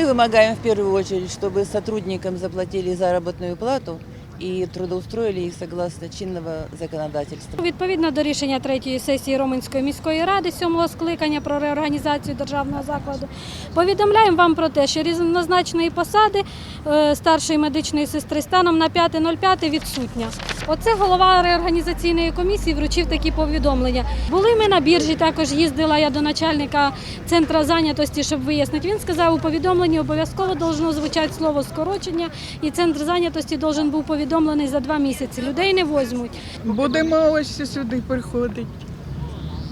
Мы вымогаем в первую очередь, чтобы сотрудникам заплатили заработную плату и трудоустроили их согласно чинного законодательства. Відповідно до рішення третьої сесії Роменської міської ради сьомого скликання про реорганізацію державного закладу, повідомляємо вам про те, що рівнозначної посади е, старшої медичної сестри станом на 5.05 відсутня. Оце голова реорганізаційної комісії вручив такі повідомлення. Були ми на біржі, також їздила я до начальника центру зайнятості, щоб вияснити. Він сказав, у повідомленні обов'язково должно звучати слово скорочення, і центр зайнятості должен був повідомлений за два місяці. Людей не возьмуть. Будемо ось сюди приходити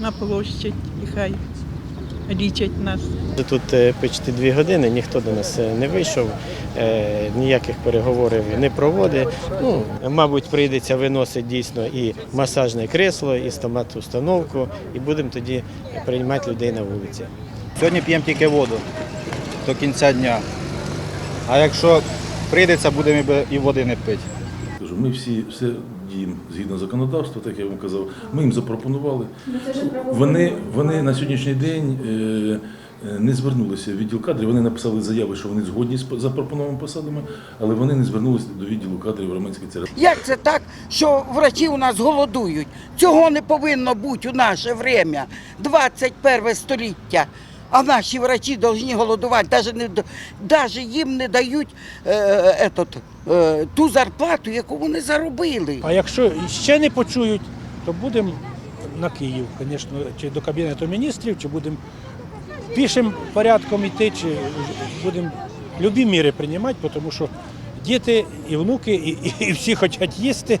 на площадь і хай лічать нас. Тут е, почти дві години ніхто до нас е, не вийшов, е, ніяких переговорів не проводить. Ну, мабуть, прийдеться виносити дійсно і масажне кресло, і стомат-установку, і будемо тоді приймати людей на вулиці. Сьогодні п'ємо тільки воду до кінця дня. А якщо прийдеться, будемо і води не пити. Кажу, ми всі все діємо згідно законодавства, так я вам казав. Ми їм запропонували. Вони, вони на сьогоднішній день е, е, не звернулися в відділ кадрів. Вони написали заяви, що вони згодні з по- запропонованими посадами, але вони не звернулися до відділу кадрів Роменської церкви. Як це так, що врачі у нас голодують? Цього не повинно бути у наше время, 21 століття. А наші врачі повинні голодувати, навіть, не, даже їм не дають е, етот, е, ту зарплату, яку вони заробили. А якщо ще не почують, то будемо на Київ, звісно, чи до Кабінету міністрів, чи будемо пішим порядком йти, чи будемо любі міри приймати, тому що діти і внуки, і, і всі хочуть їсти.